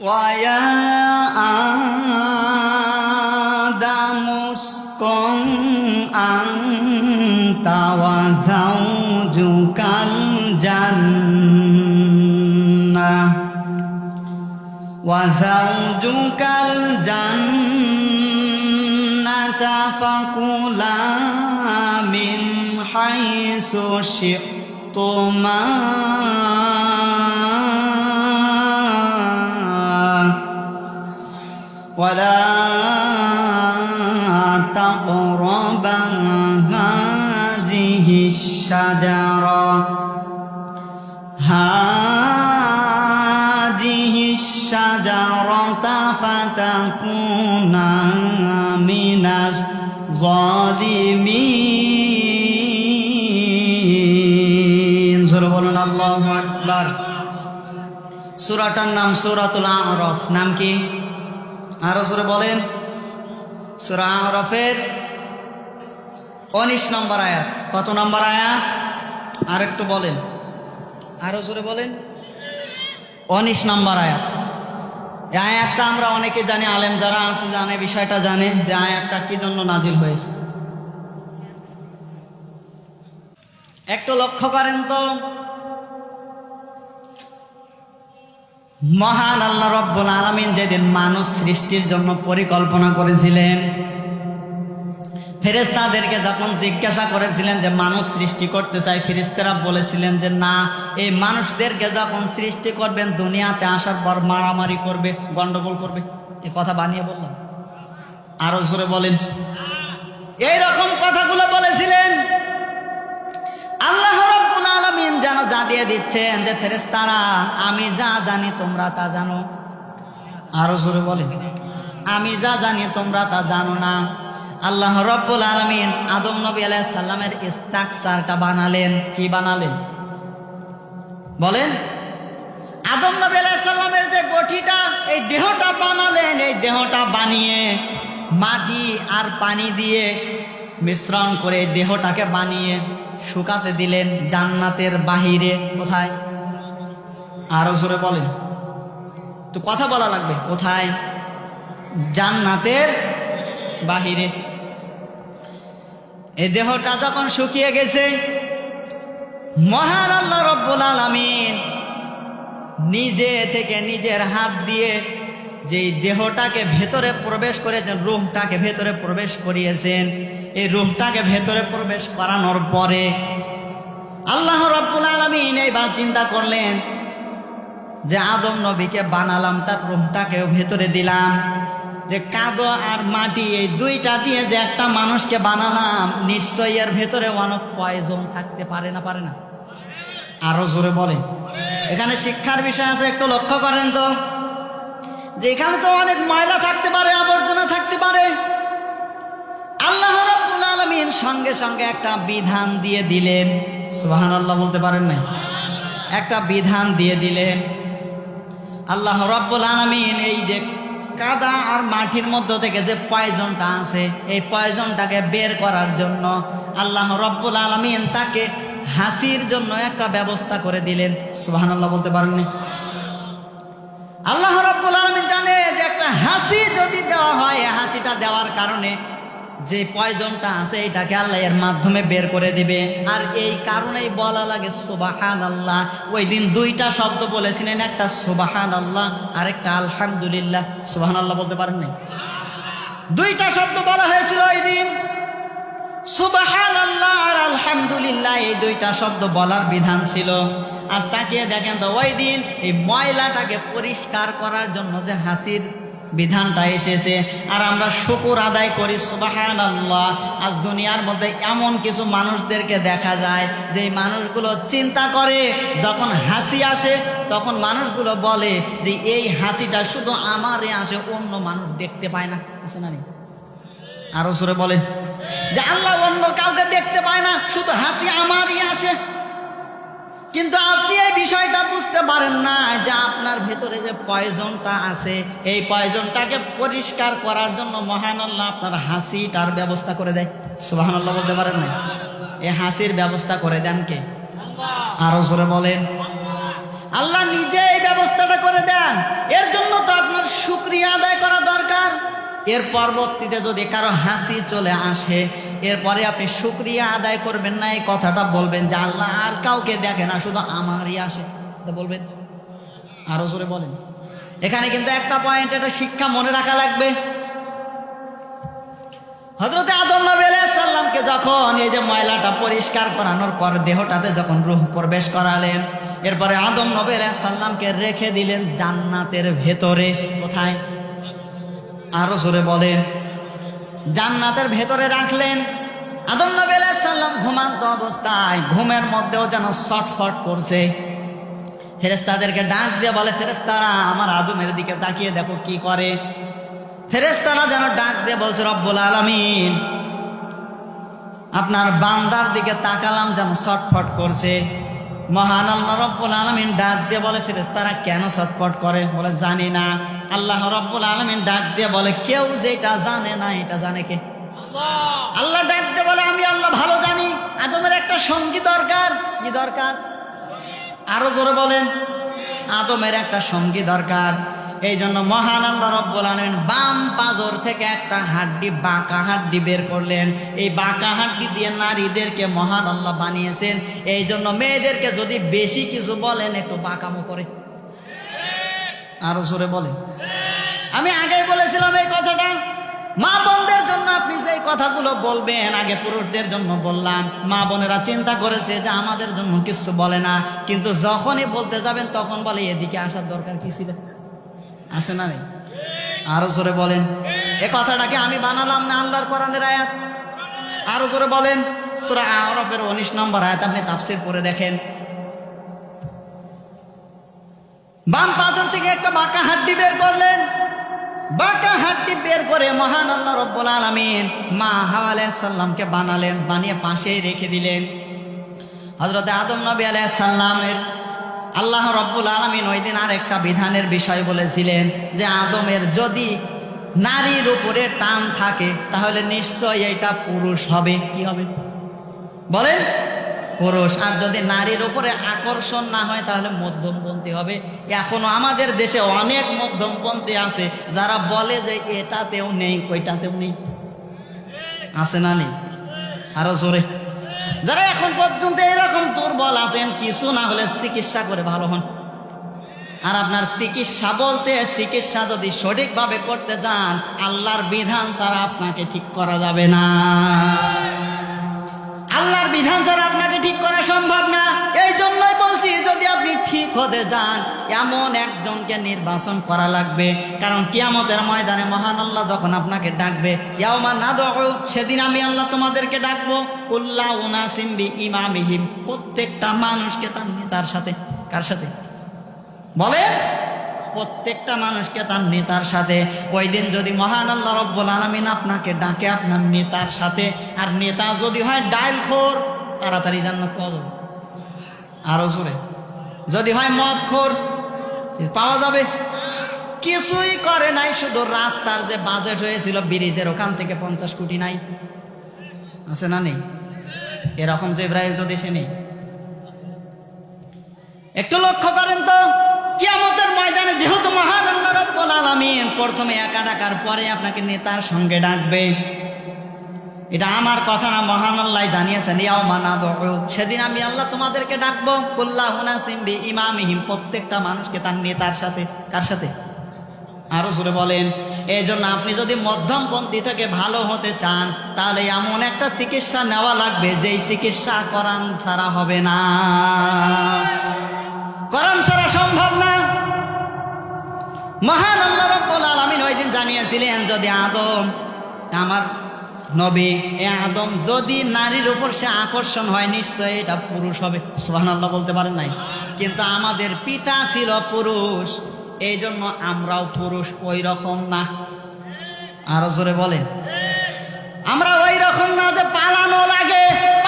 ويا آدم اسكن أنت وزوجك الجنة وزوجك الجنة فكلا من حيث شئتما ولا تقربا هذه الشجرة هذه الشجرة فتكونا من الظالمين জোরে বলুন আল্লাহু আকবার সূরাটার নাম সূরাতুল আরফ নাম কি আরও জোরে বলেন। সূরা আরফের উনিশ নম্বর আয়াত। কত নম্বর আয়াত? আর একটু বলেন। আরও জোরে বলেন। উনিশ নম্বর আয়াত। এই আয়াতটা আমরা অনেকে জানি, আলেম যারা আছে জানে, বিষয়টা জানে যে আয়াতটা কি জন্য নাজিল হয়েছে। একটু লক্ষ্য করেন তো। মহান আল্লাহ রব্বুল আলমিন যেদিন মানুষ সৃষ্টির জন্য পরিকল্পনা করেছিলেন ফেরেস্তাদেরকে যখন জিজ্ঞাসা করেছিলেন যে মানুষ সৃষ্টি করতে চাই ফেরিস্তারা বলেছিলেন যে না, এই মানুষদেরকে যখন সৃষ্টি করবেন, দুনিয়াতে আসার পর মারামারি করবে, গন্ডগোল করবে। এ কথা বানিয়ে বললাম। আরও জোরে বলেন। এই রকম কথাগুলো বলেছিলেন। আল্লাহ রব্বুল আলামিন যেন যা দিয়ে দিচ্ছেন যে ফেরেস্তারা আমি যা জানি তোমরা তা জানো। আরও জোরে বলেন। আমি যা জানি তোমরা তা জানো না। আল্লাহ রব্বুল আলমিন আদম নবী আলাইহিস সালামের স্ট্রাকচারটা বানালেন। কি বানালেন? বলেন। আদম নবী আলাইহিস সালামের যে গঠিটা এই দেহটা বানালেন এই দেহটা বানিয়ে মাটি আর পানি দিয়ে মিশ্রণ করে এই দেহটাকে বানিয়ে শুকাতে দিলেন জান্নাতের বাহিরে, কোথায়? আরও জোরে বলেন। তো কথা বলা লাগবে, কোথায়? জান্নাতের বাহিরে। এই দেহটা যখন শুকিয়ে গেছে, মহান আল্লাহ রব্বুল আলামিন নিজে থেকে নিজের হাত দিয়ে যেই দেহটাকে ভেতরে প্রবেশ করেছেন, রুহটাকে ভেতরে প্রবেশ করিয়েছেন এই রুহটাকে ভেতরে প্রবেশ করানোর পরে আল্লাহ রব্বুল আলমিন এইবার চিন্তা করলেন যে আদম নবীকে বানালাম, তার রুহটাকেও ভেতরে দিলাম। যে কাদো আর মাটি, এই দুইটা দিয়ে যে একটা মানুষকে বানালাম, নিশ্চয়ই এর ভেতরে অনেক পয়জন থাকতে পারে না পারে না? আরও জোরে বলে এখানে শিক্ষার বিষয় আছে, একটু লক্ষ্য করেন তো। যে এখানে তো অনেক ময়লা থাকতে পারে, আবর্জনা থাকতে পারে আল্লাহ রাব্বুল আলামিন সঙ্গে সঙ্গে একটা বিধান দিয়ে দিলেন। সুবহানাল্লাহ বলতে পারেন না একটা বিধান দিয়ে দিলেন। আল্লাহ রাব্বুল আলামিন এই যে কাদা আর মাটির মধ্য থেকে যে পয়জনটা আছে, এই পয়জনটাকে বের করার জন্য আল্লাহ রব্বুল আলমিন তাকে হাসির জন্য একটা ব্যবস্থা করে দিলেন। সুবহানাল্লাহ বলতে পারেননি আল্লাহ রব্বুল আলমিন জানে যে একটা হাসি যদি দেওয়া হয় হাসিটা দেওয়ার কারণে যে পয়জনটা আছে, এটাকে আল্লাহ এর মাধ্যমে বের করে দিবে। আর এই কারণেই বলা লাগে সুবাহান আল্লাহ ওই দিন দুইটা শব্দ বলেছিলেন, একটা সুবাহান আল্লাহ আর একটা আলহামদুলিল্লাহ। সুবাহান আল্লাহ বলতে পারেন নাই? দুইটা শব্দ বলা হয়েছিল ওই দিন। সুবাহান আল্লাহ আর আলহামদুলিল্লাহ, এই দুইটা শব্দ বলার বিধান ছিল। আজ তাকিয়ে দেখেন তো, ওই দিন এই ময়লাটাকে পরিষ্কার করার জন্য যে হাসির বিধানটা এসেছে। আর আমরা শুকুর আদায় করি সুবাহান আল্লাহ আজ দুনিয়ার মধ্যে এমন কিছু মানুষদেরকে দেখা যায় যে মানুষগুলো চিন্তা করে, যখন হাসি আসে, তখন মানুষগুলো বলে যে, এই হাসিটা শুধু আমারে আসে, অন্য মানুষ দেখতে পায় না। আছে না আরও সুরে বলে যে আল্লাহ অন্য কাউকে দেখতে পায় না, শুধু হাসি আমারই আসে। কিন্তু আপনি এই বিষয়টা বুঝতে পারেন না যে আপনার ভেতরে যে পয়জনটা আছে, এই পয়জনটাকে পরিষ্কার করার জন্য মহান আল্লাহ আপনার হাসিটার ব্যবস্থা করে দেয়। সুহান আল্লাহ বলতে পারেন না? এই হাসির ব্যবস্থা করে দেন কে? আরও জোরে বলেন। আল্লাহ নিজে এই ব্যবস্থাটা করে দেন। এর জন্য তো আপনার সুক্রিয়া আদায় করা দরকার। এর পরবর্তীতে যদি কারও হাসি চলে আসে, এরপরে আপনি শুক্রিয়া আদায় করবেন না, এই কথাটা বলবেন যে আল্লাহ আর কাউকে দেখে না, শুধু আমারই আসে। বলবেন? আরও জোরে বলেন। এখানে কিন্তু একটা পয়েন্ট এটা শিক্ষা মনে রাখা লাগবে। হজরতে আদম নবী সাল্লামকে যখন এই যে ময়লাটা পরিষ্কার করানোর পর দেহটাতে যখন রুহ প্রবেশ করালেন, এরপরে আদম নবী সাল্লামকে রেখে দিলেন জান্নাতের ভেতরে। কোথায়? আরও জোরে বলেন। জান্নাতের ভেতরে রাখলেন। আদম নবী সাল্লাম ঘুমান্ত অবস্থায় ঘুমের মধ্যেও যেন শটফট করছে। ফেরেস্তাদেরকে ডাক দিয়ে বলে ফেরেস্তারা আমার আদমের দিকে তাকিয়ে দেখো কি করে। ফেরেস্তারা যেন ডাক দিয়ে বলছে, রব্বুল আলমিন, আপনার বান্দার দিকে তাকালাম যেন শটফট করছে। মহান আল্লাহ রব্বুল আলমিন ডাক দিয়ে বলে ফেরেস্তারা কেন সটপট করে? বলে জানি না। আল্লাহ রব্বুল আলমিন ডাক দিয়ে বলে কেউ যেটা জানে না এটা জানে কে? আল্লাহ ডাক দিয়ে বলে আমি আল্লাহ ভালো জানি। আদমের একটা সঙ্গী দরকার। কি দরকার? আরও জোরে বলেন। আদমের একটা সঙ্গী দরকার। এই জন্য মহান আল্লাহ রব্বুল আলমিন বাম পাজর থেকে একটা হাড্ডি, বাঁকা হাড্ডি বের করলেন। এই বাঁকা হাড্ডি দিয়ে নারীদেরকে মহান আল্লাহ বানিয়েছেন। এই জন্য মেয়েদেরকে যদি বেশি কিছু বলেন, একটু বাঁকামো করে। আরও জোরে বলেন। আমি আগেই বলেছিলাম এই কথাটা। মা বোনদের জন্য আপনি যে কথাগুলো বলবেন, আগে পুরুষদের জন্য বললাম। মা বোনেরা চিন্তা করেছে যে আমাদের জন্য কিছু বলে না। কিন্তু যখনই বলতে যাবেন, তখন বলে, এদিকে আসার দরকার কি ছিল? আসে না নেই? আরও জোরে বলেন, এ কথাটাকে আমি বানালাম না আল্লাহর কোরআনের আয়াত? আরও জোরে বলেন, সুরা আরবের উনিশ নম্বর আয়াত আপনি তাফসির পরে দেখেন। বাম পাথর থেকে একটা বাঁকা হাড্ডি বের করলেন। বাঁকা হাড্ডি বের করে মহান আল্লাহ রব্বুল আলমিন মা হাওয়া সাল্লামকে বানালেন, বানিয়ে পাশেই রেখে দিলেন। হজরত আদম নবী আলাইসাল্লামের আল্লাহ রব্বুল আলমিন ওই দিন আর একটা বিধানের বিষয় বলেছিলেন যে আদমের যদি নারীর উপরে টান থাকে তাহলে নিশ্চয় এটা পুরুষ হবে। কি হবে? বলেন পুরুষ। আর যদি নারীর উপরে আকর্ষণ না হয় তাহলে মধ্যমপন্থী হবে। এখনও আমাদের দেশে অনেক মধ্যমপন্থী আছে যারা বলে যে এটাতেও নেই ওইটাতেও নেই। আছে না নেই? আরও জোরে। যারা এখন পর্যন্ত এরকম দুর্বল আছেন, কিছু না হলে চিকিৎসা করে ভালো হন। আর আপনার চিকিৎসা বলতে, চিকিৎসা যদি সঠিকভাবে করতে যান, আল্লাহর বিধান ছাড়া আপনাকে ঠিক করা যাবে না। আল্লাহর বিধান ছাড়া আপনাকে ঠিক করা সম্ভব না। হতে যান, এমন একজনকে নির্বাচন করা লাগবে। কারণ কিয়ামতের ময়দানে মহান আল্লাহ যখন আপনাকে ডাকবে ইয়াওমা না সেদিন আমি আল্লাহ তোমাদেরকে ডাকবো। উল্লাহ উনা সিম্বি ইমামিহিম প্রত্যেকটা মানুষকে তার নেতার সাথে, কার সাথে? বলে প্রত্যেকটা মানুষকে তার নেতার সাথে। ওই দিন যদি মহান আল্লাহ রব্বুল আলমিন আপনাকে ডাকে আপনার নেতার সাথে, আর নেতা যদি হয় ডাইল খোর, তাড়াতাড়ি জান্নাত পাওয়া যাবে। আরও জোরে। যদি হয় মদ খোর পাওয়া যাবে। কিছুই করে নাই, শুধু রাস্তার যে বাজেট হয়েছিল ব্রিজের ওখান থেকে পঞ্চাশ কোটি নাই। আছে না নেই? এরকম যে ইব্রাহিম তো দেশে নেই একটু লক্ষ্য করেন তো, কিয়ামতের ময়দানে যেহেতু মহান আল্লাহ রব্বুল আলামিন প্রথমে একা ডাকার পরে আপনাকে নেতার সঙ্গে ডাকবে। এটা আমার কথা না, মহান আল্লাহ জানিয়েছেন, ইয়াও মানা সেদিন আমি আল্লাহ তোমাদেরকে ডাকবো কুল্লাহুনা সিম্বি ইমামিহিম প্রত্যেকটা মানুষকে তার নেতার সাথে, কার সাথে? আরও জোরে বলেন এই জন্য আপনি যদি মধ্যমপন্থী থেকে ভালো হতে চান, তাহলে এমন একটা চিকিৎসা নেওয়া লাগবে, যেই চিকিৎসা করান ছাড়া হবে না। করান ছাড়া সম্ভব না। মহান আল্লাহ রব্বুল আলামিন ওই দিন জানিয়েছিলেন, যদি আদম, আমার নবী, এ আদম, যদি নারীর উপর সে আকর্ষণ হয়, নিশ্চয়ই এটা পুরুষ হবে। সোহান আল্লাহ বলতে পারেন নাই। কিন্তু আমাদের পিতা ছিল পুরুষ। এই জন্য আমরাও পুরুষ, ওই রকম না। আরও জোরে বলেন। আমরা ওই রকম না যে পালানো লাগে।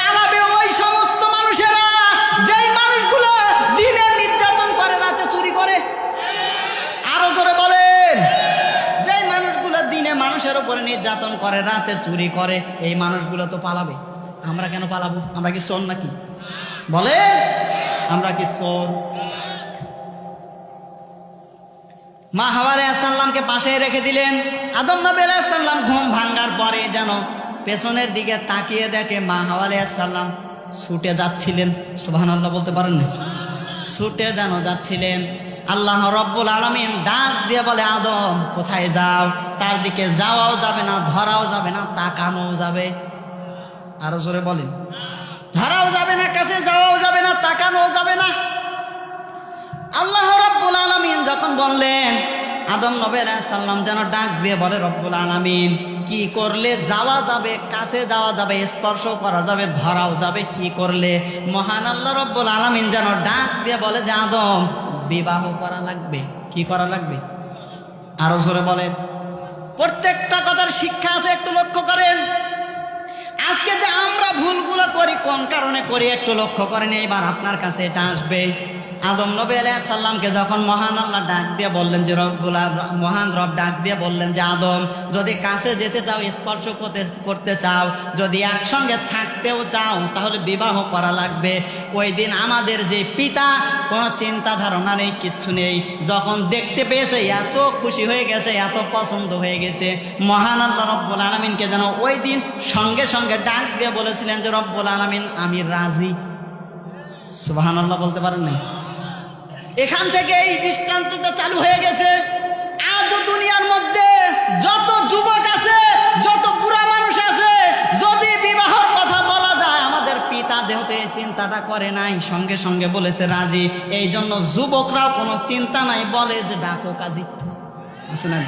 মানুষের উপরে নির্যাতন করে, রাতে চুরি করে, এই মানুষগুলো তো পালাবে। আমরা কেন পালাবো? আমরা কি চোর নাকি? বলেন, আমরা কি চোর? মা হাওয়া আলাইসাল্লামকে পাশে রেখে দিলেন। আদম নবী আলাইসাল্লাম ঘুম ভাঙ্গার পরে যেন পেছনের দিকে তাকিয়ে দেখে মা হাওয়া আলাইসাল্লাম ছুটে যাচ্ছিলেন। সুবহান আল্লাহ বলতে পারেন না? ছুটে যেন যাচ্ছিলেন। আল্লাহ রব্বুল আলমিন ডাক দিয়ে বলে, আদম, কোথায় যাও? তার দিকে যাওয়াও যাবে না, ধরাও যাবে না, তাকানোও যাবে। আরও জোরে বলেন। ধরাও যাবে না, কাছে যাওয়াও যাবে না, তাকানোও যাবে না। আল্লাহ রব্বুল আলমিন যখন বললেন, আদম নবী সাল্লাম যেন ডাক দিয়ে বলে, রব্বুল আলমিন, কি করলে যাওয়া যাবে, কাছে যাওয়া যাবে, স্পর্শ করা যাবে, ধরাও যাবে, কি করলে? মহান আল্লাহ রব্বুল আলমিন যেন ডাক দিয়ে বলে যে, আদম বিবাহ করা লাগবে? কি করা লাগবে? আরও জোরে বলেন। প্রত্যেকটা কথার শিক্ষা আছে, একটু লক্ষ্য করেন। আজকে যে আমরা ভুলগুলো করি, কোন কারণে করি, একটু লক্ষ্য করেন, এইবার আপনার কাছে এটা আসবে। আদম নবী সাল্লামকে যখন মহান আল্লাহ ডাক দিয়ে বললেন যে রব্বুল মহান রব ডাক দিয়ে বললেন যে, আদম, যদি কাছে যেতে চাও, স্পর্শ করতে করতে চাও, যদি একসঙ্গে থাকতেও চাও, তাহলে বিবাহ করা লাগবে। ওই দিন আমাদের যে পিতা, কোনো চিন্তা ধারণা নেই, কিচ্ছু নেই। যখন দেখতে পেয়েছে, এত খুশি হয়ে গেছে, এত পছন্দ হয়ে গেছে, মহান আল্লাহ রব্বুল আলমিনকে যেন ওই দিন সঙ্গে সঙ্গে ডাক দিয়ে বলেছিলেন যে, রব্বুল আলমিন, আমি রাজি। সুবাহান আল্লাহ বলতে পারেন না এখান থেকে এই দৃষ্টান্তটা চালু হয়ে গেছে। আজও দুনিয়ার মধ্যে যত যুবক আছে, যত বুড়া মানুষ আছে, যদি বিবাহর কথা বলা যায়, আমাদের পিতা যেহেতু এই চিন্তাটা করে নাই, সঙ্গে সঙ্গে বলেছে রাজি। এই জন্য যুবকরাও কোনো চিন্তা নাই, বলে যে, ডাকো কাজী। আছে না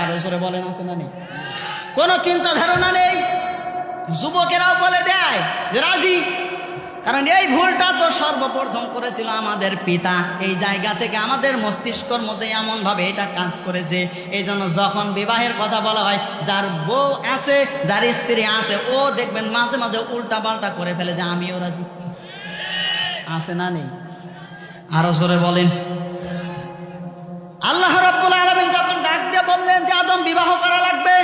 আর ওসরে বলেন, আছে না নেই? কোনো চিন্তা ধারণা নেই। যুবকেরাও বলে দেয় যে, রাজি কারণ এই ভুলটা তো সর্বপ্রথম করেছিল আমাদের পিতা। এই জায়গা থেকে আমাদের মস্তিষ্কর মধ্যে এমন ভাবে এটা কাজ করেছে। এই জন্য যখন বিবাহের কথা বলা হয়, যার বউ আছে, যার স্ত্রী আছে, ও দেখবেন মাঝে মাঝে উল্টা পাল্টা করে ফেলে যে আমিও রাজি। আছে না নেই? আরও জোরে বলেন। আল্লাহ রব্বুল আলমিন যখন ডাক দিয়ে বললেন যে আদম বিবাহ করা লাগবে,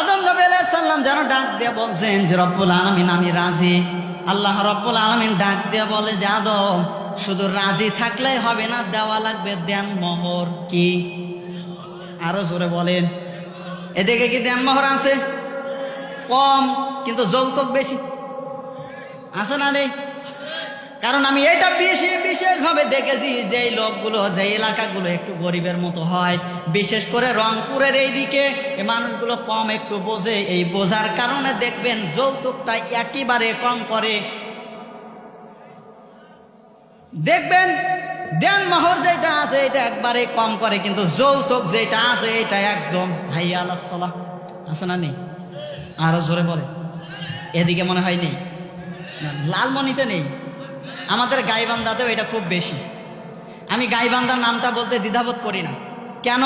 আদম নবী সাল্লাম যেন ডাক দিয়ে বলছেন যে, রব্বুল আলমিন, আমি রাজি। আল্লাহ রব্বুল আলমিন ডাক দিয়ে বলে যাদব শুধু রাজি থাকলে হবে না, দেওয়া লাগবে দেন মোহর কি? আরও জোরে বলেন। এদিকে কি দেন মোহর আছে? কম, কিন্তু যৌতুক বেশি। আছে না নেই? কারণ আমি এটা বেশি বিশেষভাবে দেখেছি যে লোকগুলো, যে এলাকাগুলো একটু গরিবের মতো হয়, বিশেষ করে রংপুরের এই দিকে মানুষগুলো কম একটু বোঝে। এই বোঝার কারণে দেখবেন যৌতুকটা একেবারে কম করে। দেখবেন দেন মোহর যেটা আছে, এটা একবারে কম করে, কিন্তু যৌতুক যেটা আছে, এটা একদম ভাই আল্লাহ আছে না নেই? আরও জোরে বলে। এদিকে মনে হয় নেই। লালমনিতে নেই। আমাদের গাইবান্ধাতেও এটা খুব বেশি। আমি গাইবান্ধার নামটা বলতে দ্বিধাবোধ করি না। কেন?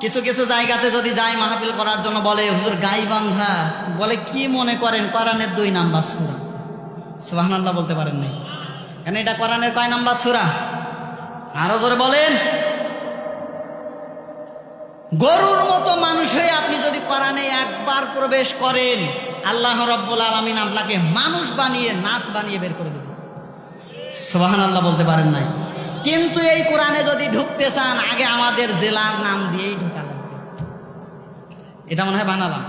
কিছু কিছু জায়গাতে যদি যাই মাহফিল করার জন্য বলে, হুজুর গাইবান্ধা। বলে, কি মনে করেন? কোরআনের দুই নাম্বার সুরা। সুবহানাল্লাহ বলতে পারেন নাই। কেন এটা কোরআনের কয় নাম্বার সুরা? আরও জোরে বলেন। গরুর মতো মানুষ হয়ে আপনি যদি কোরআনে একবার প্রবেশ করেন, আল্লাহ রব্বুল আলমিন আপনাকে মানুষ বানিয়ে, নাচ বানিয়ে বের করে সোহান আল্লাহ বলতে পারেন নাই। কিন্তু এই কোরআনে যদি ঢুকতে চান, আগে আমাদের জেলার নাম দিয়েই ঢুকা লাগবে। এটা মনে হয় বানালাম।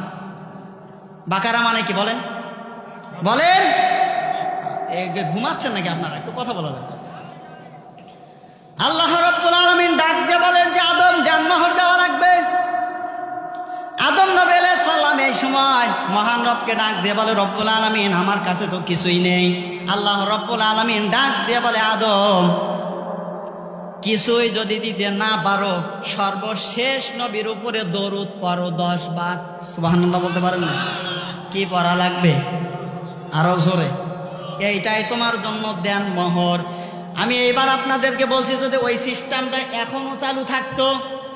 বাকারা মানে কি বলেন? বলেন! ঘুমাচ্ছেন নাকি আপনারা? একটু কথা বলা আল্লাহ রব্বুল আলমিন ডাক দিয়ে বলেন যে, আদম, জানমোহর দেওয়া লাগবে। আদম নবী সালাম এই সময় মহান রবকে ডাক দিয়ে বলে, রব্বুল আলমিন, আমার কাছে তো কিছুই নেই। আল্লাহ রব্বুল আলমিন ডাক দিয়ে বলে, আদম, কিছুই যদি দিতে না পারো, সর্বশেষ নবীর উপরে দরুদ পড়ো দশ বার সুবহানাল্লাহ বলতে পারেন না? কি পড়া লাগবে? আরও জোরে। এইটাই তোমার জন্য দেন মোহর আমি এইবার আপনাদেরকে বলছি, যদি ওই সিস্টেমটা এখনও চালু থাকতো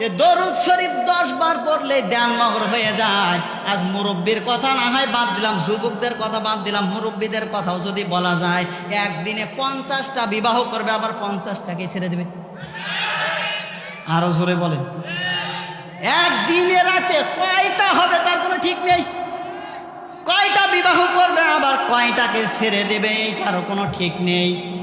দরুদ শরীফ দশ বার পড়লে মোহর হয়ে যায়। আজ মুরব্বীর কথা না হয়, বাদ দিলাম। যুবকদের কথা বাদ দিলাম, মুরব্বীদের কথাও যদি বলা যায়, একদিনে পঞ্চাশটা বিবাহ করবে, আবার পঞ্চাশটাকে ছেড়ে দেবে। আরও জোরে বলেন। একদিনে রাতে কয়টা হবে তার কোনো ঠিক নেই। কয়টা বিবাহ করবে, আবার কয়টাকে ছেড়ে দেবে এইটারও কোনো ঠিক নেই।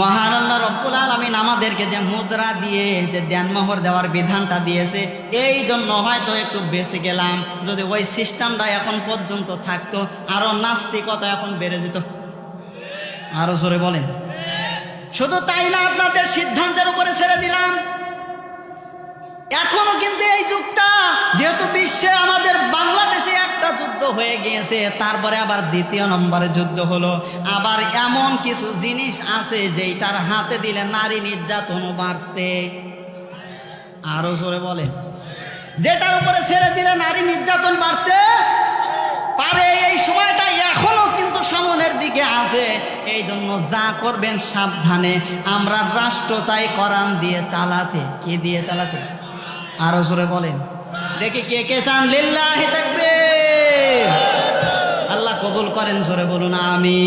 মহান রব্বুল আলমিন আমাদেরকে যে মুদ্রা দিয়ে, যে দেনমোহর দেওয়ার বিধানটা দিয়েছে, এই জন্য হয়তো একটু বেঁচে গেলাম। যদি ওই সিস্টেমটা এখন পর্যন্ত থাকতো, আরও নাস্তিকতা এখন বেড়ে যেত। আরও জোরে বলেন। শুধু তাই না, আপনাদের সিদ্ধান্তের উপরে ছেড়ে দিলাম। এখনও কিন্তু এই যুগটা, যেহেতু বিশ্বে আমাদের বাংলাদেশে একটা যুদ্ধ হয়ে গিয়েছে, তারপরে আবার দ্বিতীয় নম্বরে যুদ্ধ হলো। আবার এমন কিছু জিনিস আছে যেটার হাতে দিলে নারী নির্যাতন বাড়তে। আরও জোরে বলে যেটার উপরে ছেড়ে দিলে নারী নির্যাতন বাড়তে পারে, এই সময়টা এখনও কিন্তু সামনের দিকে আছে। এই জন্য যা করবেন সাবধানে। আমরা রাষ্ট্র চাই করান দিয়ে চালাতে। কি দিয়ে চালাতে? আরও জোরে বলেন। দেখি কে কে চান, লিল্লাহি থাকবে আল্লাহ কবুল করেন, জোরে বলুন আমি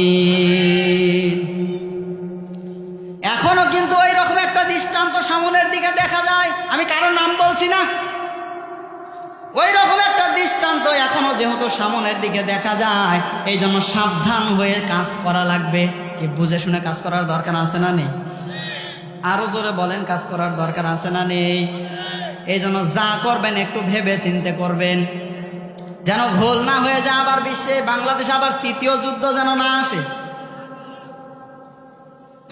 এখনও কিন্তু ওই রকম একটা দৃষ্টান্ত সামনের দিকে দেখা যায়, আমি কারও নাম বলছি না। ওই রকম একটা দৃষ্টান্ত এখনও যেহেতু সামনের দিকে দেখা যায় এই জন্য সাবধান হয়ে কাজ করা লাগবে। কি বুঝে শুনে কাজ করার দরকার আছে না নেই? আরও জোরে বলেন, কাজ করার দরকার আছে না নেই? এই জন্য যা করবেন একটু ভেবে চিনতে করবেন। যেন ভুল না হয়ে যায় আবার বিশ্বে, বাংলাদেশে আবার তৃতীয় যুদ্ধ যেন না আসে।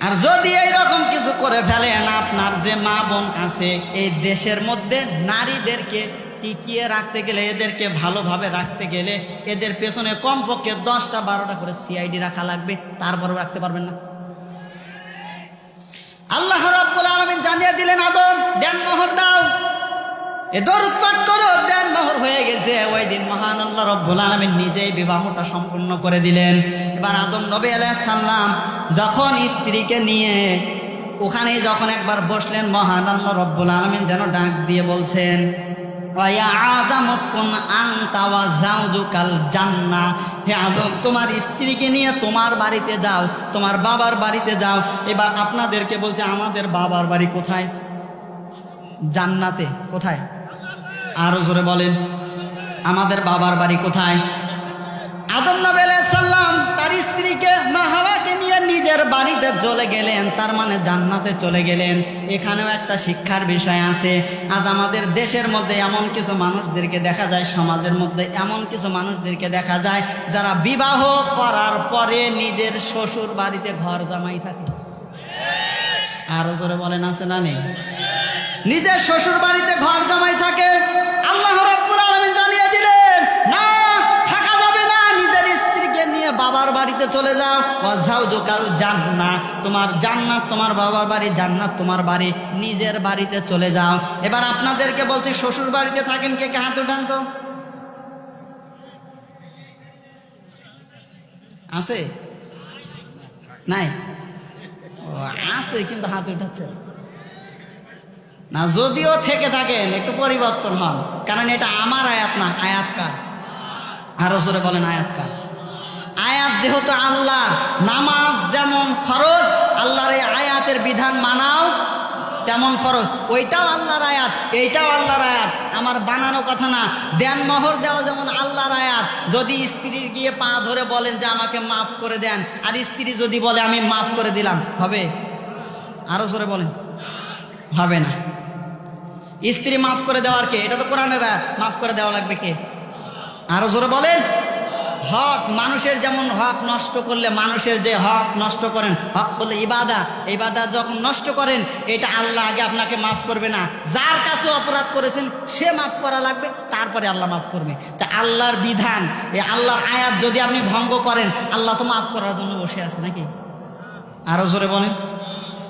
আর যদি এই রকম কিছু করে ফেলেন, আপনার যে মা বোন আছে, এই দেশের মধ্যে নারীদেরকে টিকিয়ে রাখতে গেলে, এদেরকে ভালোভাবে রাখতে গেলে, এদের পেছনে কমপক্ষে দশটা, বারোটা করে সিআইডি রাখা লাগবে, তারপরেও রাখতে পারবেন না। আল্লাহ রাব্বুল আলামিন জানিয়ে দিলেন, আদম, দেন মোহর দাও। হয়ে গেছে। ওই দিন নিজেই বিবাহটা সম্পূর্ণ করে দিলেন। এবার আদম সালাম যখন স্ত্রীকে নিয়ে যখন একবার বসলেন আলামিন যেন ডাক দিয়ে বলছেন তোমার স্ত্রীকে নিয়ে তোমার বাড়িতে যাও, তোমার বাবার বাড়িতে যাও। এবার আপনাদেরকে বলছে, আমাদের বাবার বাড়ি কোথায়? জান্নাতে, কোথায়? আরও জোরে বলেন, আমাদের বাবার বাড়ি কোথায়? আদম নবী আলাইহিস তার স্ত্রীকে মা হাওয়াকে নিয়ে নিজের বাড়িতে চলে গেলেন, তার মানে জান্নাতে চলে গেলেন। এখানেও একটা শিক্ষার বিষয় আছে, আজ আমাদের দেশের মধ্যে এমন কিছু মানুষদেরকে দেখা যায়, সমাজের মধ্যে এমন কিছু মানুষদেরকে দেখা যায়, যারা বিবাহ করার পরে নিজের শ্বশুর বাড়িতে ঘর জামাই থাকে। আরও জোরে বলেন, আছে না নেই? নিজের শ্বশুর বাড়িতে ঘর জামাই থাকে, আল্লাহ জানিয়ে দিলেন, না, থাকা যাবে না, নিজের স্ত্রীকে নিয়ে বাবার বাড়িতে চলে যাও। ওয়াজাও জোকাল জান্নাত তোমার জান্নাত তোমার বাবার বাড়ি, জান্নাত তোমার বাড়ি, নিজের বাড়িতে চলে যাও। এবার আপনাদেরকে বলছি শ্বশুর বাড়িতে থাকেন কে কে হাত উঠান তো? আছে? নাই? আছে, কিন্তু হাত উঠাচ্ছে না। যদিও থেকে থাকেন, একটু পরিবর্তন হন। কারণ এটা আমার আয়াত না আয়াত কার আরও জোরে বলেন আয়াত কার আয়াত যেহেতু আল্লাহ নামাজ যেমন ফরজ, আল্লাহর এই আয়াতের বিধান মানাও তেমন ফরজ। ওইটাও আল্লাহর আয়াত, এইটাও আল্লাহর আয়াত। আমার বানানো কথা না, দেন মহর দেওয়া যেমন আল্লাহর আয়াত। যদি স্ত্রী গিয়ে পা ধরে বলেন যে আমাকে মাফ করে দেন, আর স্ত্রী যদি বলে আমি মাফ করে দিলাম, হবে? আরও জোরে বলেন, হবে না। স্ত্রী মাফ করে দেওয়ার কে? এটা তো কোরআনের। মাফ করে দেওয়া লাগবে কে? আরও জোরে বলেন। হক মানুষের যেমন হক নষ্ট করলে মানুষের যে হক নষ্ট করেন, হক বলে ইবাদা। ইবাদা যখন নষ্ট করেন, এটা আল্লাহ আগে আপনাকে মাফ করবে না। যার কাছে অপরাধ করেছেন, সে মাফ করা লাগবে, তারপরে আল্লাহ মাফ করবে। তা আল্লাহর বিধান, এই আল্লাহর আয়াত যদি আপনি ভঙ্গ করেন, আল্লাহ তো মাফ করার জন্য বসে আছে নাকি? আরও জোরে বলেন।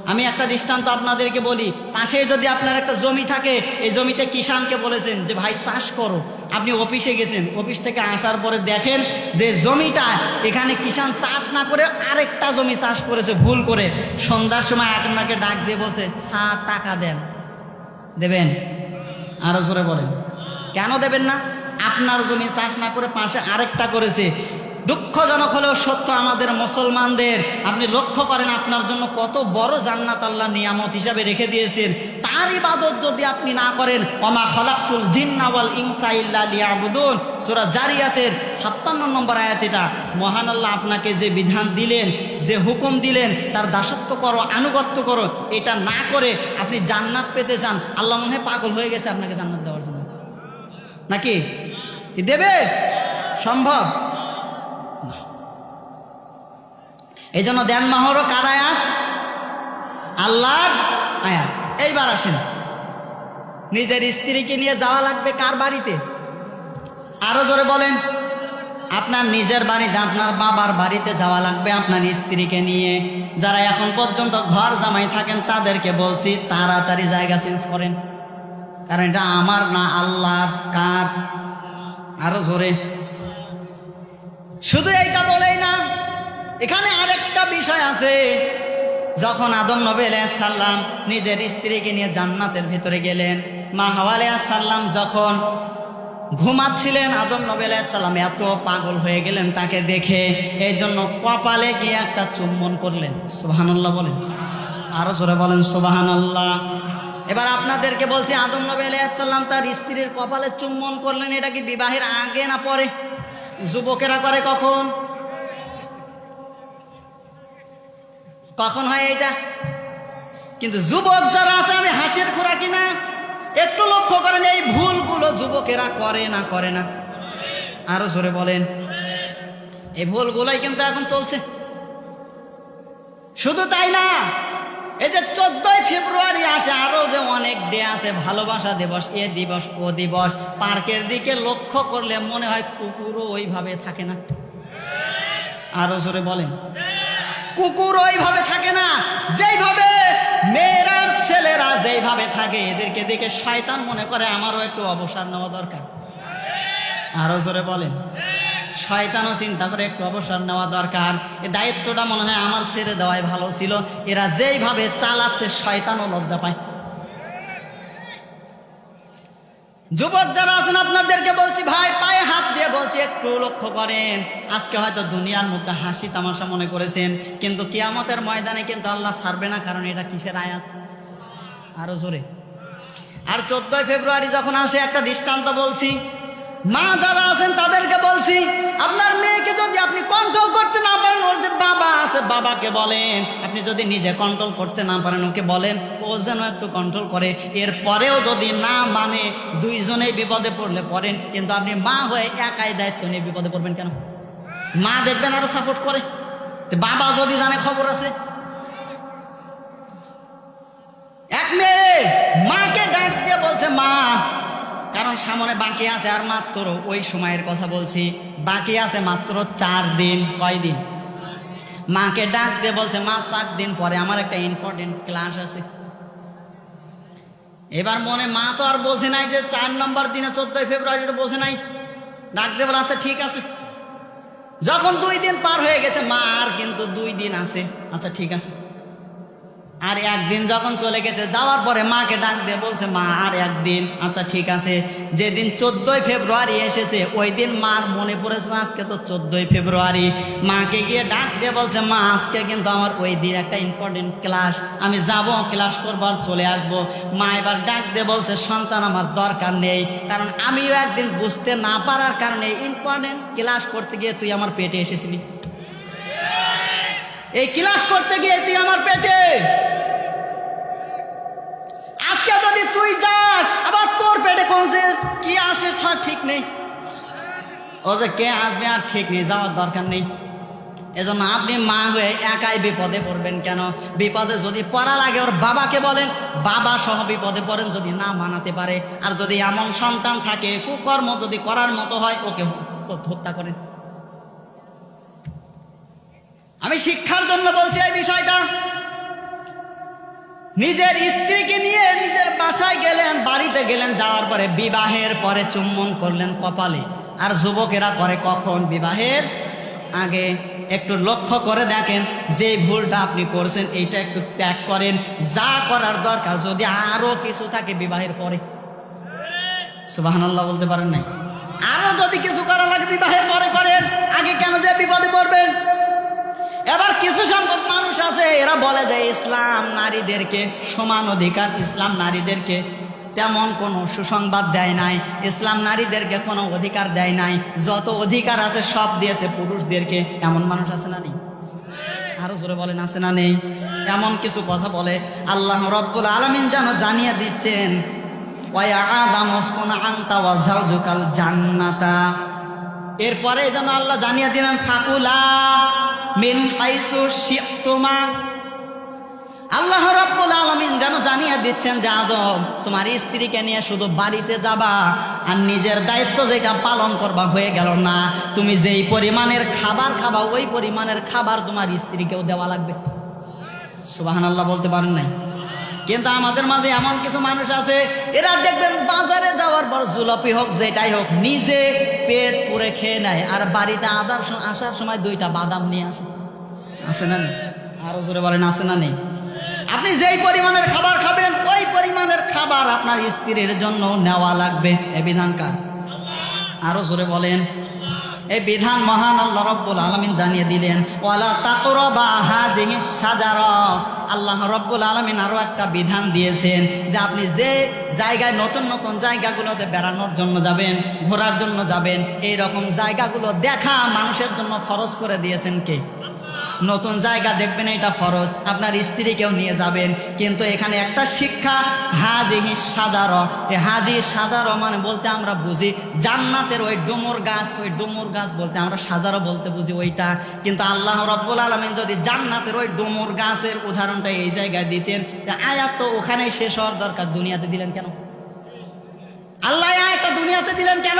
আমি একটা দৃষ্টান্ত আপনাদেরকে বলি, পাশে যদি আপনার একটা জমি থাকে, এই জমিতে কিষানকে বলেছেন যে, ভাই, চাষ করো। আপনি অফিসে গেছেন, অফিস থেকে আসার পরে দেখেন যে, জমিটা এখানে কিষান চাষ না করে আরেকটা জমি চাষ করেছে, ভুল করে। সন্ধ্যার সময় আপনাকে ডাক দিয়ে বলছে ষাট টাকা দেন। দেবেন? আরও জোরে বলেন। কেন দেবেন না? আপনার জমি চাষ না করে পাশে আরেকটা করেছে। দুঃখজনক হলেও সত্য, আমাদের মুসলমানদের, আপনি লক্ষ্য করেন আপনার জন্য কত বড় জান্নাত আল্লাহ নিয়ামত হিসাবে রেখে দিয়েছেন। তার ইবাদত যদি আপনি না করেন অমা খলাকুল জিন্নাওয়াল ইনসা ইল্লা লিয়াবুদুন। সূরা জারিয়াতের ছাপ্পান্ন নম্বর আয়াত এটা। মহান আল্লাহ আপনাকে যে বিধান দিলেন, যে হুকুম দিলেন, তার দাসত্ব করো, আনুগত্য করো, এটা না করে আপনি জান্নাত পেতে চান। আল্লাহ মনে পাগল হয়ে গেছে আপনাকে জান্নাত দেওয়ার জন্য। নাকি? দেবে? সম্ভব। এই জন্য দেন মাহরও কার আয়াত? আল্লাহর আয়াত। এইবার আসেন। নিজের স্ত্রীকে নিয়ে যাওয়া লাগবে কার বাড়িতে? আরও জোরে বলেন। আপনার নিজের বাড়িতে, আপনার বাবার বাড়িতে যাওয়া লাগবে আপনার স্ত্রীকে নিয়ে। যারা এখন পর্যন্ত ঘর জামাই থাকেন, তাদেরকে বলছি, তাড়াতাড়ি জায়গা চেঞ্জ করেন। কারণ এটা আমার না আল্লাহর, কার? আরও জোরে। শুধু এইটা বলেই না এখানে আরেকটা বিষয় আছে। যখন আদম নবী সাল্লাম নিজের স্ত্রীকে নিয়ে জান্নাতের ভিতরে গেলেন, মা হাওয়া সাল্লাম যখন ঘুমাচ্ছিলেন, আদম নবী সাল্লাম এত পাগল হয়ে গেলেন তাকে দেখে। এই জন্য কপালে গিয়ে একটা চুম্বন করলেন। সুবাহান্লাহ বলেন। আরও জোরে বলেন সুবাহান্লাহ এবার আপনাদেরকে বলছি, আদম নবী আলাইসাল্লাম তার স্ত্রীর কপালে চুম্বন করলেন, এটা কি বিবাহের আগে না পরে? যুবকেরা করে কখন? কখন হয় এটা কিন্তু যুবক যারা আছে, আমি হাসির খোরাকি না? একটু লক্ষ্য করেন, এই ভুলগুলো যুবকেরা করে না করে না। আরও জোরে বলেন। এই ভুলগুলোই কিন্তু এখন চলছে। শুধু তাই না, এই যে চোদ্দই ফেব্রুয়ারি আসে, আরও যে অনেক ডে আছে, ভালোবাসা দিবস, এ দিবস, ও দিবস, পার্কের দিকে লক্ষ্য করলে মনে হয় কুকুরও ওইভাবে থাকে না। আরও জোরে বলেন। কুকুর ওইভাবে থাকে না, যেইভাবে মেয়েরার ছেলেরা যেইভাবে থাকে, এদেরকে দেখে শয়তান মনে করে আমারও একটু অবসর নেওয়া দরকার। আরও জোরে বলেন। শয়তানও চিন্তা করে একটু অবসর নেওয়া দরকার। এ দায়িত্বটা মনে হয় আমার ছেড়ে দেওয়াই ভালো ছিল। এরা যেইভাবে চালাচ্ছে, শয়তানও লজ্জা পায়। যুবক যারা আছেন, আপনাদেরকে বলছি, ভাই, পায়ে হাত দিয়ে বলছি, একটু লক্ষ্য করেন। আজকে হয়তো দুনিয়ার মধ্যে হাসি তামাশা মনে করেছেন, কিন্তু কিয়ামতের ময়দানে কিন্তু আল্লাহ ছাড়বে না, কারণ এটা কিসের আয়াত? আরও জোরে। আর চোদ্দই ফেব্রুয়ারি যখন আসে, একটা দৃষ্টান্ত বলছি, মা যারা আছেন, তাদেরকে বলছি আপনার মেয়েকে যদি আপনি কন্ট্রোল করতে না পারেন, ওর যে বাবা আছে, বাবাকে বলেন। আপনি যদি নিজে কন্ট্রোল করতে না পারেন, ওকে বলেন, ও যেন একটু কন্ট্রোল করে। এরপরেও যদি না মানে দুইজনেই বিপদে পড়লে পড়েন, কিন্তু আপনি মা হয়ে একাই দায়িত্ব নিয়ে বিপদে পড়বেন কেন? মা দেখবেন আরও সাপোর্ট করে। যে বাবা যদি জানে খবর আছে। এক মেয়ে মাকে ডাক দিয়ে বলছে, মা, কারণ সামনে বাকি আছে, আর মাত্র ওই সময়ের কথা বলছি। বাকি আছে মাত্র চার দিন, কয় দিন? মাকে ডাক দিয়ে বলছে, মা, চার দিন পরে আমার একটা ইম্পর্টেন্ট ক্লাস আছে। এবার মনে, মা তো আর বোঝে নাই যে চার নম্বর দিনে চোদ্দই ফেব্রুয়ারি বোঝে নাই। ডাক দিয়ে বলে আচ্ছা ঠিক আছে। যখন দুই দিন পার হয়ে গেছে, মা আর কিন্তু দুই দিন আছে। আচ্ছা ঠিক আছে। আর একদিন যখন চলে গেছে, যাওয়ার পরে মাকে ডাক দিয়ে বলছে, মা, আর একদিন? আচ্ছা ঠিক আছে। যেদিন চোদ্দই ফেব্রুয়ারি এসেছে, ওই দিন মার মনে পড়েছে আজকে তো চোদ্দই ফেব্রুয়ারি। মাকে গিয়ে ডাক দিয়ে বলছে, মা, আজকে কিন্তু আমার ওই দিন একটা ইম্পর্টেন্ট ক্লাস আমি যাব ক্লাস করবার চলে আসব। মা এবার ডাক দিয়ে বলছে, সন্তান আমার দরকার নেই, কারণ আমিও একদিন বুঝতে না পারার কারণে ইম্পর্টেন্ট ক্লাস করতে গিয়ে তুই আমার পেটে এসেছিলি। এই ক্লাস করতে গিয়ে তুই আমার পেটে। আজকে যদি তুই যাস, আবার তোর পেটে কোন যে কি আসে ছ- ঠিক নেই। ও যে কে আসবে আর ঠিক নেই, যাওয়ার দরকার নেই। এজন্য আপনি মা হয়ে একাই বিপদে পড়বেন কেন? বিপদে যদি পড়া লাগে, ওর বাবাকে বলেন, বাবা সহ বিপদে পড়েন যদি না মানাতে পারে। আর যদি এমন সন্তান থাকে, কুকর্ম যদি করার মতো হয়, ওকে হত্যা করেন। আমি শিক্ষার জন্য বলছি এই বিষয়টা। নিজের স্ত্রীকে নিয়ে নিজের বাসায় গেলেন, বাড়িতে গেলেন, যাওয়ার পরে বিবাহের পরে চুম্বন করলেন কপালে। আর যুবকেরা করে কখন বিবাহের? আগে একটু লক্ষ্য করে দেখেন, যে ভুলটা আপনি করছেন, এইটা একটু ত্যাগ করেন। যা করার দরকার, যদি আরও কিছু থাকে বিবাহের পরে। সুবাহান্লাহ বলতে পারেন নাই? আরও যদি কিছু করা লাগে বিবাহের পরে করেন, আগে কেন যে বিপদে পড়বেন? এবার কিছু সংখ্যক মানুষ আছে, এরা বলে যে ইসলাম নারীদেরকে সমান অধিকার, ইসলাম নারীদেরকে তেমন কোনো সুসংবাদ দেয় নাই, ইসলাম নারীদেরকে কোনো অধিকার দেয় নাই, যত অধিকার আছে সব দিয়েছে পুরুষদেরকে, এমন মানুষ আছে না নেই? আরও জোরে বলেন, আছে না নেই? এমন কিছু কথা বলে, আল্লাহ রব্বুল আলমিন যেন জানিয়ে দিচ্ছেন, ওয়া আদাম উসকুন আনতা ওয়া যাওজুকাল জান্নাতা। এরপরে যেন আল্লাহ জানিয়ে দিলেন, ফাকুলা মিন শিতুমা। আল্লাহ রাব্বুল আলামিন যেন জানিয়ে দিচ্ছেন যে, আদম, তোমার স্ত্রীকে নিয়ে শুধু বাড়িতে যাবা আর নিজের দায়িত্ব যেটা পালন করবা হয়ে গেল না। তুমি যেই পরিমাণের খাবার খাবা, ওই পরিমাণের খাবার তোমার স্ত্রীকেও দেওয়া লাগবে। সুবাহান আল্লাহ বলতে পারেন নাই। কিন্তু আমাদের মাঝে এমন কিছু মানুষ আছে, এরা দেখবেন বাজারে যাওয়ার পর জুলপি হোক, যেটাই হোক, নিজে পেট পুরে খেয়ে নেয়। আর বাড়িতে আদার আসার সময় দুইটা বাদাম নিয়ে আসে। আছে না আরও জোরে বলেন, আছে না নেই? আপনি যেই পরিমাণের খাবার খাবেন, ওই পরিমাণের খাবার আপনার স্ত্রীর জন্য নেওয়া লাগবে। এ বিধানকার আরও জোরে বলেন। এই বিধান মহান আল্লাহ রব্বুল আলমিন জানিয়ে দিলেন, ওয়ালা তাকরবা হাজিহি সাজারা আল্লাহ রব্বুল আলমিন আরও একটা বিধান দিয়েছেন যে আপনি যে জায়গায় নতুন নতুন জায়গাগুলোতে বেড়ানোর জন্য যাবেন, ঘোরার জন্য যাবেন এই রকম জায়গাগুলো দেখা মানুষের জন্য খরচ করে দিয়েছেন কে? নতুন জায়গা দেখবেন, এটা ফরজ। আপনার স্ত্রীকেও নিয়ে যাবেন, কিন্তু এখানে একটা শিক্ষা, হাজি সাজার। এই হাজি সাজার মানে বলতে আমরা বুঝি জান্নাতের ওই ডুমুর গাছ, ওই ডুমুর গাছ বলতে আমরা সাজারও বলতে বুঝি ওইটা। কিন্তু আল্লাহ রব্বুল আলমিন যদি জান্নাতের ওই ডুমুর গাছের উদাহরণটা এই জায়গায় দিতেন আয়াত তো ওখানেই শেষ হওয়ার দরকার, দুনিয়াতে দিলেন কেন? আল্লাহ আয়াতটা দুনিয়াতে দিলেন কেন?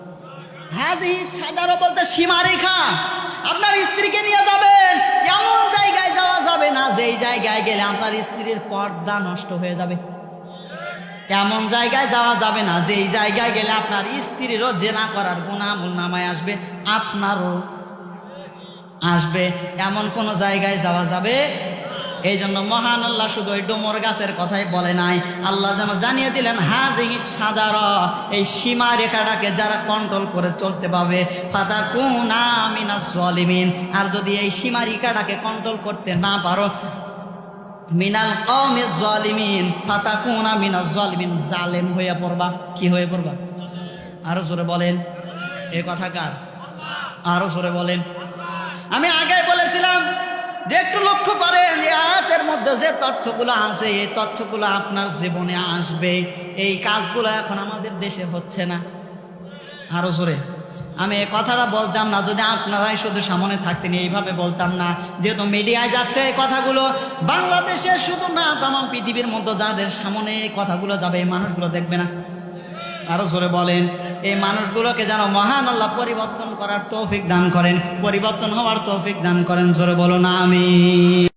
হাজি সাদারো বলতে সীমারেখা। আপনার স্ত্রীকে নিয়ে যাবেন, এমন জায়গায় যাওয়া যাবে না, যেই জায়গায় গেলে আপনার স্ত্রীর পর্দা নষ্ট হয়ে যাবে। এমন জায়গায় যাওয়া যাবে না, যেই জায়গায় গেলে আপনার স্ত্রীরও জেনা করার গুণামূল নামায় আসবে, আপনারও আসবে। এমন কোন জায়গায় যাওয়া যাবে এই জন্য মহান আল্লাহ শুধু ওই ডোমর গাছের কথাই বলে নাই। আল্লাহ যেন জানিয়ে দিলেন হা হাজি সাজার, এই সীমা রেখাটাকে যারা কন্ট্রোল করে চলতে পাবে ফাতা কুনা মিনা জলিমিন। আর যদি এই সীমা রেখাটাকে কন্ট্রোল করতে না পারো, মিনাল কমে জলিমিন ফাতা কুনা মিনা জলিমিন, জালেম হয়ে পড়বা। কি হয়ে পড়বা? আরও জোরে বলেন। এ কথা কার? আরও জোরে বলেন। আমি আগে বলেছিলাম যে একটু লক্ষ্য করেন যে আয়াতের মধ্যে যে তথ্যগুলো আছে, এই তথ্যগুলো আপনার জীবনে আসবে। এই কাজগুলো এখন আমাদের দেশে হচ্ছে না। আরও জোরে। আমি এই কথাটা বলতাম না, যদি আপনারাই শুধু সামনে থাকতেন, এইভাবে বলতাম না। যেহেতু মিডিয়ায় যাচ্ছে এই কথাগুলো, বাংলাদেশে শুধু না তাম পৃথিবীর মধ্যে যাদের সামনে এই কথাগুলো যাবে, এই মানুষগুলো দেখবে না। আরও জোরে বলেন, এই মানুষগুলোকে যেন মহান আল্লাহ পরিবর্তন করার তৌফিক দান করেন, পরিবর্তন হওয়ার তৌফিক দান করেন, জোরে বলো না আমি